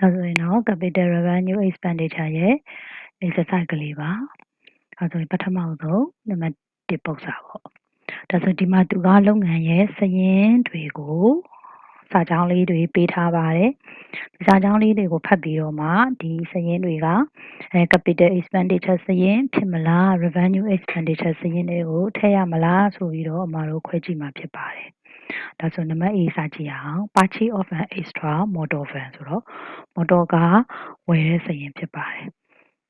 ဒါဆိုရင်တော့ capital revenue expenditure ရဲ့ exercise ကလေးပါဒါဆိုရင်ပထမဆုံးနံပါတ်1ပု္ပ္ပစာပေါ့ဒါဆိုဒီမှာသူကလုပ်ငန်းရဲ့စရင်းတွေကိုစာကြောင်းလေးတွေပေးထားပါတယ်ဒီစာကြောင်းလေးတွေကိုဖတ်ပြီးတော့မှဒီစရင်းတွေကအဲ capital expenditure စရင်းဖြစ်မလား revenue expenditure စရင်းတွေကိုထည့်ရမလားဆိုပြီးတော့အမတို့ခွဲကြည့်မှာဖြစ်ပါတယ် ဒါဆိုနံပါတ် A စာကြည့်အောင် purchase of an extra motor van ဆိုတော့မော်တော်ကားဝယ်တဲ့စရင်းဖြစ်ပါတယ်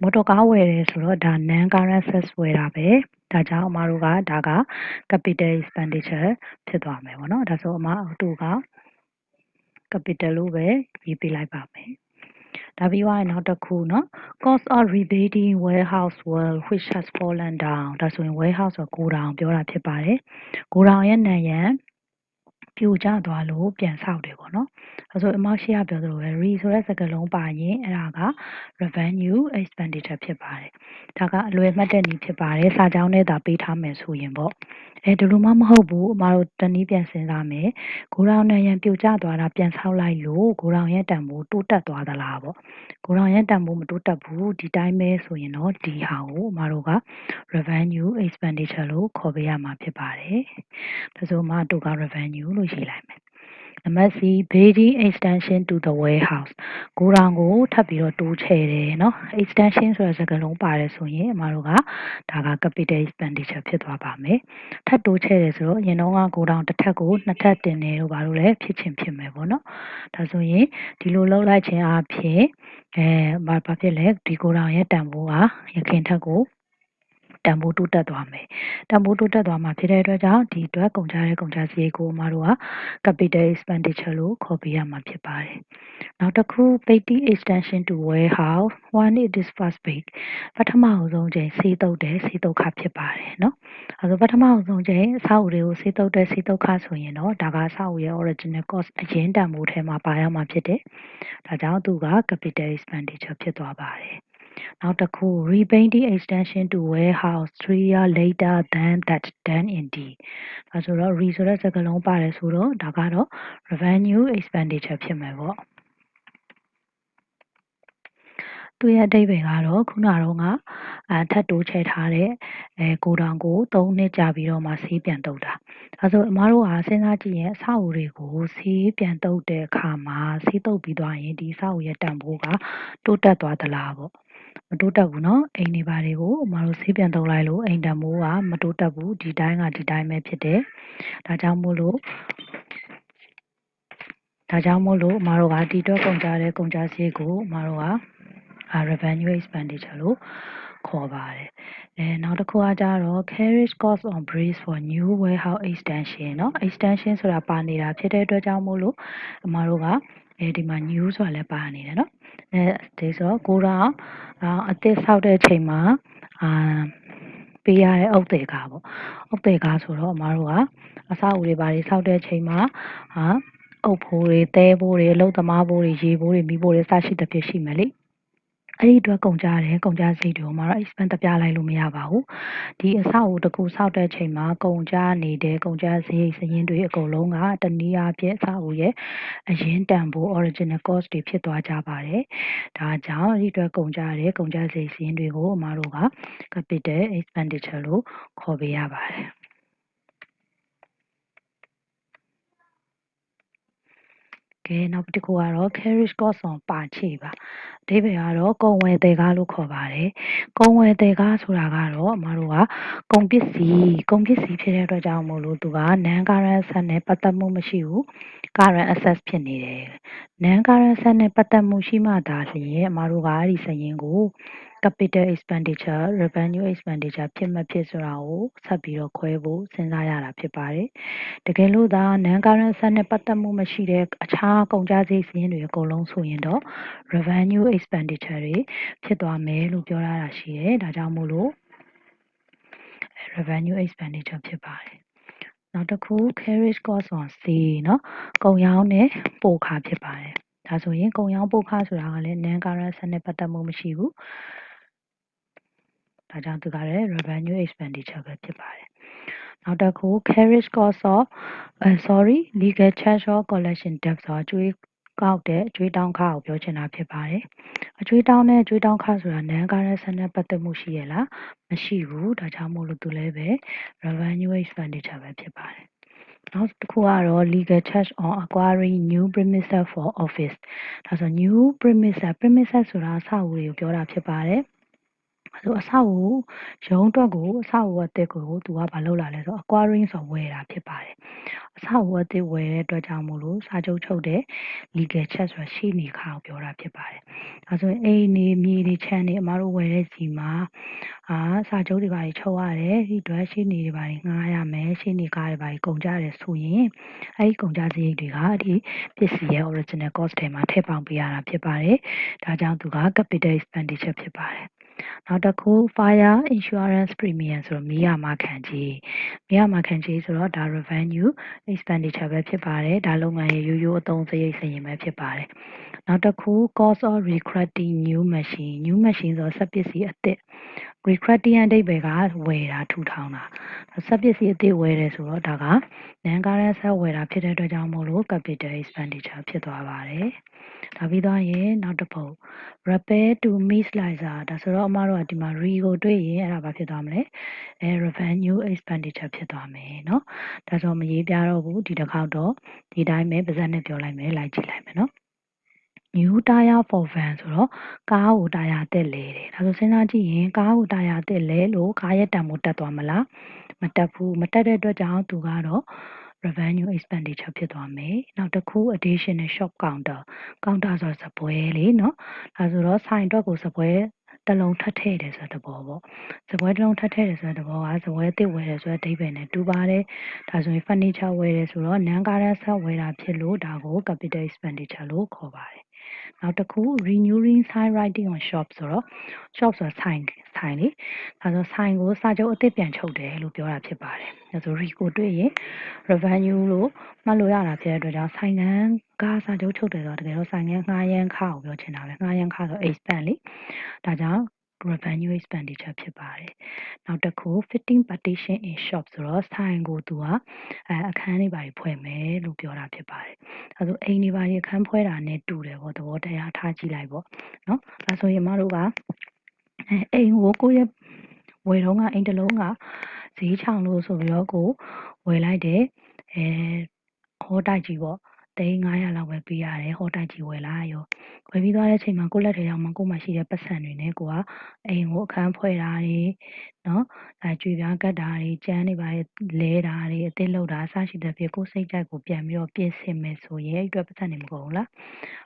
မော်တော်ကားဝယ်တယ်ဆိုတော့ဒါ non current assets ဝယ်တာပဲဒါကြောင့်အမတို့ကဒါက capital expenditure ဖြစ်သွားမယ်ပေါ့နော်ဒါဆိုအမတို့က capital လို့ပဲရေးပေးလိုက်ပါမယ်ဒါပြီးသွားရင်နောက်တစ်ခုเนาะ cost of rebuilding warehouse wall which has fallen down ဒါဆိုရင် warehouse ဆိုကိုတောင်ပြောတာဖြစ်ပါတယ်ကိုတောင်ရဲ့နံရံ ပြိုကျသွားလို့ပြန်ဆောက်တယ်ပေါ့နော်အဲဆိုအမောက်ရှိရပြောသလိုပဲ re ဆိုတဲ့စကားလုံးပါရင်အဲ့ဒါက revenue expenditure ဖြစ်ပါတယ်ဒါကအလွယ်မှတ်တဲ့နည်းဖြစ်ပါတယ်စာကြောင်းနဲ့သာပေးထားမယ်ဆိုရင်ပေါ့အဲဒီလိုမှမဟုတ်ဘူးအမတို့တနည်းပြန်စဉ်းစားမယ်ဂိုဒေါင်နံရံပြိုကျသွားတာပြန်ဆောက်လိုက်လို့ဂိုဒေါင်ရဲ့တန်ဖိုးတိုးတက်သွားသလားပေါ့ဂိုဒေါင်ရဲ့တန်ဖိုးမတိုးတက်ဘူးဒီတိုင်းပဲဆိုရင်တော့ဒီဟာကိုအမတို့က revenue expenditure လို့ခေါ်ပေးရမှာဖြစ်ပါတယ်ဒါဆိုအမတို့က revenue လို့ရေးလိုက်မယ်နံပါတ် C building extension to the warehouse ကိုရောင်ကိုထပ်ပြီးတော့တိုးချဲ့တယ်เนาะ extension ဆိုတဲ့စကားလုံးပါတယ်ဆိုရင်အမတို့ကဒါက capital expenditure ဖြစ်သွားပါမယ်ထပ်တိုးချဲ့တယ်ဆိုတော့အရင်တော့ကကိုရောင်တစ်ထပ်ကိုနှစ်ထပ်တင်တယ်လို့ဘာလို့လဲဖြစ်ချင်းဖြစ်မယ်ပေါ့เนาะဒါဆိုရင်ဒီလိုလောက်လိုက်ခြင်းအဖြစ်အဲဘာဖြစ်လဲဒီကိုရောင်ရဲ့တန်ဖိုးကရခင်ထက်ကို တန်ဖိုးတိုးတက်သွားမယ်တန်ဖိုးတိုးတက်သွားမှာဖြစ်တဲ့အတွက်ကြောင့်ဒီအတွက်ကုန်ကြတဲ့ကုန်ကြစရိတ်ကိုအမတို့က capital expenditure လို့ခေါ်ပြရမှာဖြစ်ပါတယ်နောက်တစ်ခု payty extension to warehouse one it is first paid ပထမအဆုံးချိန်စေးတုပ်တယ်စေးတုပ်ခဖြစ်ပါတယ်เนาะအဲဆိုပထမအဆုံးချိန်အဆောက်အဦတွေကိုစေးတုပ်တဲ့စေးတုပ်ခဆိုရင်တော့ဒါကအဆောက်အဦရဲ့ original cost အရင်တန်ဖိုးထဲမှာပါရမှာဖြစ်တယ်ဒါကြောင့်သူက capital expenditure ဖြစ်သွားပါတယ် နောက်တစ်ခု repainting extension to warehouse 3 year later than that done in D ဒါဆိုတော့ re ဆိုတဲ့စကားလုံးပါတယ်ဆိုတော့ဒါကတော့ revenue expenditure ဖြစ်မယ်ပေါ့သူ့ရဲ့အဓိပ္ပာယ်ကတော့ခုနတုန်းကအဲထပ်တိုးချဲ့ထားတဲ့အဲကိုတောင်ကို၃နှစ်ကြာပြီးတော့မှဆေးပြန်တုပ်တာဒါဆိုအမားတို့ကစဉ်းစားကြည့်ရင်အဆောက်အဦတွေကိုဆေးပြန်တုပ်တဲ့အခါမှာဆေးတုပ်ပြီးသွားရင်ဒီအဆောက်အဦရဲ့တန်ဖိုးကတိုးတက်သွားသလားပေါ့ မတိုးတက်ဘူးเนาะအိမ်တွေဘာတွေကိုအမတို့ဆေးပြန်တုပ်လိုက်လို့အိမ်တန်မိုးကမတိုးတက်ဘူးဒီတိုင်းကဒီတိုင်းပဲဖြစ်တယ်ဒါကြောင့်မို့လို့ဒါကြောင့်မို့လို့အမတို့ကဒီတော့ကုန်ကြတဲ့ကုန်ကြစရိတ်ကိုအမတို့က revenue expenditure လို့ခေါ်ပါတယ်အဲနောက်တစ်ခုကကြတော့ carriage cost on bridge for new warehouse extension เนาะ extension ဆိုတာပါနေတာဖြစ်တဲ့အတွက်ကြောင့်မို့လို့အမတို့ကအဲဒီမှာ new ဆိုတာလည်းပါနေတယ်เนาะ အဲဒီဆိုကိုတော့အသစ်ဆောက်တဲ့အချိန်မှာအာပေးရတဲ့အုပ်သေးကားပေါ့အုပ်သေးကားဆိုတော့အမတို့ကအဆောက်အဦတွေဘာတွေဆောက်တဲ့အချိန်မှာဟာအုပ်ဖိုးတွေတဲဖိုးတွေအလုပ်သမားဖိုးတွေရေဖိုးတွေမီးဖိုးတွေစရှိသဖြင့်ရှိမယ်လေ အဲ့ဒီအတွက်ကုန်ကြတယ်ကုန်ကြစရိတ်တွေကိုမှတော့ expense တပြလိုက်လို့မရပါဘူးဒီအဆောက်အဦတစ်ခုဆောက်တဲ့အချိန်မှာကုန်ကြနေတဲ့ကုန်ကြစရိတ်စရင်းတွေအကုန်လုံးကတနည်းအားဖြင့်အဆောက်အဦရဲ့အရင်တန်ဖိုး original cost တွေဖြစ်သွားကြပါတယ်ဒါကြောင့်ဒီအတွက်ကုန်ကြတဲ့ကုန်ကြစရိတ်စရင်းတွေကိုအမတို့က capital expenditure လို့ခေါ်ပေးရပါတယ် ကဲနောက်တစ်ခုကတော့ carriage cost on ပါချေပါအဓိပ္ပာယ်ကတော့ကုန်ဝယ်သည်ကားလို့ခေါ်ပါတယ်ကုန်ဝယ်သည်ကားဆိုတာကတော့အမတို့ကကုန်ပစ္စည်းကုန်ပစ္စည်းဖြစ်တဲ့အတွက်ကြောင့်မို့လို့သူက non current asset နဲ့ပတ်သက်မှုမရှိဘူး current asset ဖြစ်နေတယ် non current asset နဲ့ပတ်သက်မှုရှိမှသာလျှင်အမတို့ကအဲ့ဒီစာရင်းကို capital expenditure revenue expenditure ဖြစ်မဖြစ်ဆိုတာကိုဆက်ပြီးတော့ခွဲဖို့စဉ်းစားရတာဖြစ်ပါတယ်တကယ်လို့သာ non current asset နဲ့ပတ်သက်မှုမရှိတဲ့အခြားကုန်ကျစရိတ်စာရင်းတွေအကုန်လုံးဆိုရင်တော့ revenue expenditure တွေဖြစ်သွားမယ်လို့ပြောရတာရှိတယ်ဒါကြောင့်မို့လို့ revenue expenditure ဖြစ်ပါတယ်နောက်တစ်ခု carriage cost on sale เนาะကုန်ရောင်းနဲ့ပို့ခဖြစ်ပါတယ်ဒါဆိုရင်ကုန်ရောင်းပို့ခဆိုတာကလည်း non current asset နဲ့ပတ်သက်မှုမရှိဘူး ဒါကြောင့်သူကလည်း revenue expenditure ပဲဖြစ်ပါတယ်နောက်တစ်ခု carriage cost of uh, sorry legal charge or collection debt ဆိုတာကျွေးကောက်တဲ့အကြွေးတောင်းခကိုပြောချင်တာဖြစ်ပါတယ်။အကြွေးတောင်းတဲ့အကြွေးတောင်းခဆိုတာ non current asset နဲ့ပတ်သက်မှုရှိရဲ့လားမရှိဘူးဒါကြောင့်မို့လို့သူလည်းပဲ revenue expenditure ပဲဖြစ်ပါတယ်။နောက်တစ်ခုကတော့ legal charge on acquiring new premises for office ဒါဆို new premises premises ဆိုတာအဆောက်အဦတွေကိုပြောတာဖြစ်ပါတယ်။ ဆိုအဆောက်အဦရုံးအတွက်ကိုအဆောက်အဦအသစ်ကိုသူကဘာလုပ်လာလဲဆို acquiring ဆိုဝယ်တာဖြစ်ပါတယ်။အဆောက်အဦအသစ်ဝယ်တဲ့အတွက်ကြောင့်မို့လို့စာချုပ်ချုပ်တဲ့ legal check ဆိုတာရှေ့နေခါကိုပြောတာဖြစ်ပါတယ်။ဒါဆိုရင်အိမ်နေမြေတွေခြံတွေအမတို့ဝယ်တဲ့စီမှာအာစာချုပ်တွေပါချုပ်ရတယ်ဒီအတွက်ရှေ့နေတွေပါငှားရမယ်ရှေ့နေကားတွေပါကုန်ကြတယ်ဆိုရင်အဲဒီကုန်ကြစရိတ်တွေကဒီပစ္စည်းရဲ့ original cost ထဲမှာထည့်ပေါင်းပေးရတာဖြစ်ပါတယ်။ဒါကြောင့်သူက capital expenditure ဖြစ်ပါတယ်။ နောက်တစ်ခု fire insurance premium ဆိုတော့မီးရမခံကြေးမီးရမခံကြေးဆိုတော့ဒါ revenue expenditure ပဲဖြစ်ပါတယ်ဒါလုပ်ငန်းရဲ့ရိုးရိုးအသုံးစရိတ်စရင်ပဲဖြစ်ပါတယ်နောက်တစ်ခု cost of recruiting new machine new machine ဆိုတော့စက်ပစ္စည်းအသစ် recruiting အဓိပ္ပာယ်ကဝယ်တာထူထောင်တာစက်ပစ္စည်းအသစ်ဝယ်တယ်ဆိုတော့ဒါက non current asset ဝယ်တာဖြစ်တဲ့အတွက်ကြောင့်မို့လို့ capital expenditure ဖြစ်သွားပါတယ်ဒါပြီးသွားရင်နောက်တစ်ပုဒ် repair to meet slicer ဒါဆိုတော့အမတို့ကဒီမှာ re ကိုတွေ့ရင်အဲ့ဒါဘာဖြစ်သွားမလဲအဲ revenue expenditure ဖြစ်သွားမယ်เนาะဒါဆိုမရေးပြတော့ဘူးဒီတစ်ခေါက်တော့ဒီတိုင်းပဲပါဇက်နဲ့ပြောလိုက်မယ်လိုက်ကြည့်လိုက်မယ်เนาะ new tire for van ဆိုတော့ကားကိုတာယာတက်လဲတယ်ဒါဆိုစဉ်းစားကြည့်ရင်ကားကိုတာယာတက်လဲလို့ကားရဲ့တန်ဖိုးတက်သွားမလားမတက်ဘူးမတက်တဲ့အတွက်ကြောင့်သူကတော့ revenue expenditure ဖြစ်သွားမယ်နောက်တစ်ခု additional shop counter counter ဆိုတော့စပွဲလေးเนาะဒါဆိုတော့ဆိုင်အတွက်ကိုစပွဲတစ်လုံးထပ်ထည့်တယ်ဆိုတဲ့သဘောပေါ့စပွဲတစ်လုံးထပ်ထည့်တယ်ဆိုတဲ့သဘောကစပွဲတစ်ဝယ်တယ်ဆိုတဲ့အဓိပ္ပာယ်နဲ့တူပါတယ်ဒါဆိုရင် furniture ဝယ်တယ်ဆိုတော့ non current asset ဝယ်တာဖြစ်လို့ဒါကို capital expenditure လို့ခေါ်ပါတယ် နောက်တစ်ခု renewing sign writing on shop ဆိုတော့ shop ဆိုတာဆိုင်ဆိုင်လေဒါဆိုဆိုင်ကိုစာချုပ်အသစ်ပြန်ချုပ်တယ်လို့ပြောတာဖြစ်ပါတယ်ဒါဆို re ကိုတွေ့ရင် revenue လို့မှတ်လို့ရတာဖြစ်တဲ့အတွက်ကြောင့်ဆိုင်ငံကစာချုပ်ချုပ်တယ်ဆိုတော့တကယ်တော့ဆိုင်ငံငှားရမ်းခကိုပြောချင်တာပဲငှားရမ်းခဆို expense လေဒါကြောင့် revenue expenditure ဖြစ်ပါတယ်။နောက်တစ်ခု fitting partition in shop ဆိုတော့ဆိုင်ကိုသူကအဲအခန်းတွေပါဖွဲ့မယ်လို့ပြောတာဖြစ်ပါတယ်။အဲဆိုအိမ်တွေပါအခန်းဖွဲ့တာနဲ့တူတယ်ပေါ့သဘောတရားထားကြည့်လိုက်ပေါ့နော်။ဒါဆိုရင်မတို့ကအဲအိမ်ကိုကိုယ့်ရဲ့ဝယ်တော့ကအိမ်တစ်လုံးကဈေးချောင်လို့ဆိုပြီးတော့ကိုဝယ်လိုက်တယ်အဲဟောတိုက်ကြီးပေါ့သိန်း900လောက်ပဲပေးရတယ်ဟောတိုက်ကြီးဝယ်လာရော ဝယ်ပြီးသွားတဲ့အချိန်မှာကိုယ့်လက်ထဲရောက်မှကိုယ်မှရှိတဲ့ပတ်စံတွေနဲ့ကိုကအိမ်ကိုအခန်းဖွဲ့တာတွေနော်အဲကြွေပြားကတ်တာတွေကျန်းတွေပါလဲတာတွေအသစ်လုပ်တာအစရှိတဲ့ဖြစ်ကိုစိတ်ကြိုက်ကိုပြန်ပြီးတော့ပြင်ဆင်မယ်ဆိုရင်အဲ့အတွက်ပတ်စံတွေမကုန်ဘူးလား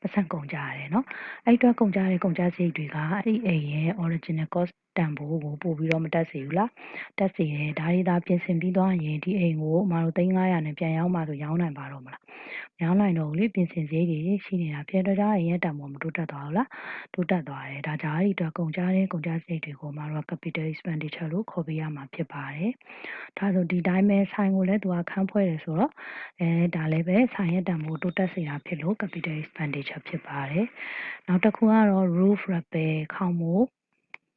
ပတ်စံကုန်ကြရတယ်နော်အဲ့အတွက်ကုန်ကြတဲ့ကုန်ကြစရိတ်တွေကအဲ့ဒီအိမ်ရဲ့ original cost တန်ဖိုးကိုပို့ပြီးတော့မတက်စေဘူးလားတက်စေတယ်ဒါတွေဒါပြင်ဆင်ပြီးသွားရင်ဒီအိမ်ကိုအမတို့3500နဲ့ပြန်ရောက်မှဆိုရောင်းနိုင်ပါတော့မလားရောင်းနိုင်တော့လေပြင်ဆင်စရိတ်တွေရှိနေတာပြန်တော့ကြရင်ရဲ့တန်ဖိုးမတိုးတက်သွားဘူးလားတိုးတက်သွားတယ်ဒါကြောင့်အဲ့ဒီအတွက်ကုန်ကြတဲ့ကုန်ကြစရိတ်တွေကိုအမတို့က capital expenditure လို့ခေါ်ပေးရမှာဖြစ်ပါတယ်ဒါဆိုဒီတိုင်းပဲဆိုင်ကိုလည်းသူကခန်းဖွဲ့တယ်ဆိုတော့အဲဒါလည်းပဲဆိုင်ရဲ့တန်ဖိုးတိုးတက်စေတာဖြစ်လို့ capital expenditure ဖြစ်ပါတယ်နောက်တစ်ခုကတော့ roof repair ခေါင်မိုး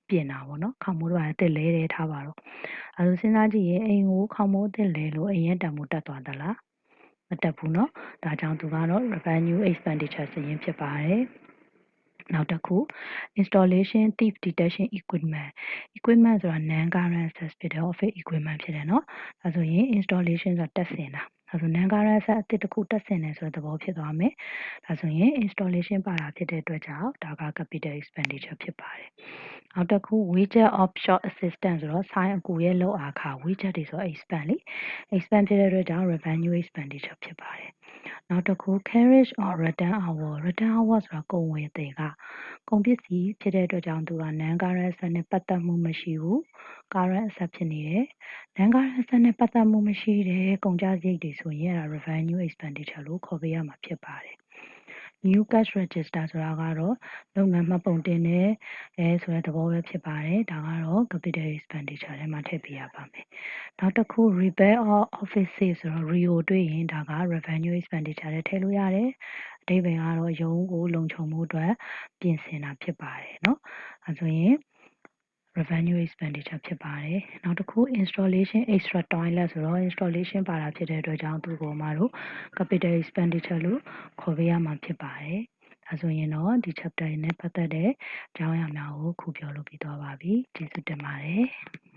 ပြင်တာပေါ့နော်ခေါင်မိုးတော့အစ်စ်လဲတယ်ထားပါတော့အဲလိုစဉ်းစားကြည့်ရင်အိမ်ကိုခေါင်မိုးအစ်စ်လဲလို့အိမ်ရဲ့တန်ဖိုးတက်သွားသလားမတက်ဘူးเนาะဒါကြောင့်သူကတော့ revenue expenditure စရင်ဖြစ်ပါတယ်နောက်တစ်ခု installation thief detection equipment equipment ဆိုတာ non current assets ဖြစ်တယ် office equipment ဖြစ်တယ်เนาะဒါဆိုရင် installation ဆိုတာတက်ဆင်တာ ဒါဆို non current asset အသစ်တစ်ခုတက်ဆင်တယ်ဆိုတဲ့သဘောဖြစ်သွားမယ်ဒါဆိုရင် installation ပါတာဖြစ်တဲ့အတွက်ကြောင့်ဒါက capital expenditure ဖြစ်ပါတယ်နောက်တစ်ခု widget of shop assistant ဆိုတော့ sign အကူရဲ့လောက်အားခ widget တွေဆို expense လေ expense ဖြစ်တဲ့အတွက်ကြောင့် revenue expenditure ဖြစ်ပါတယ် နောက်တစ်ခု carriage or return hour return hour ဆိုတာကုန်ဝင်တဲ့ကကုန်ပစ္စည်းဖြစ်တဲ့အတွက်ကြောင့်သူက non current asset နဲ့ပတ်သက်မှုမရှိဘူး current asset ဖြစ်နေတယ် non current asset နဲ့ပတ်သက်မှုမရှိတဲ့ကုန်ကျစရိတ်တွေဆိုရင်အဲ့ဒါ revenue expenditure လို့ခေါ်ပေးရမှာဖြစ်ပါတယ် new cash register ဆိုတာကတော့လုပ်ငန်းမှတ်ပုံတင်တယ်အဲဆိုတဲ့သဘောပဲဖြစ်ပါတယ်ဒါကတော့ capital expenditure ထဲမှာထည့်ပေးရပါမယ်နောက်တစ်ခု repair or office save ဆိုတော့ REO တွေ့ရင်ဒါက revenue expenditure ထဲထည့်လို့ရတယ်အဓိပ္ပာယ်ကတော့ရုံးကိုလုံခြုံမှုအတွက်ပြင်ဆင်တာဖြစ်ပါတယ်เนาะအဲဆိုရင် revenue expenditure ဖြစ်ပါတယ်။နောက်တစ်ခု installation extra toilet ဆိုတော့ installation ပါတာဖြစ်တဲ့အတွက်ကြောင့်သူ့ကိုမတို့ capital expenditure လို့ခေါ်ပေးရမှာဖြစ်ပါတယ်။ဒါဆိုရင်တော့ဒီ chapter နဲ့ပတ်သက်တဲ့အကြောင်းအရာများကိုခုပြောလို့ပြီးသွားပါပြီ။ကျေးဇူးတင်ပါတယ်။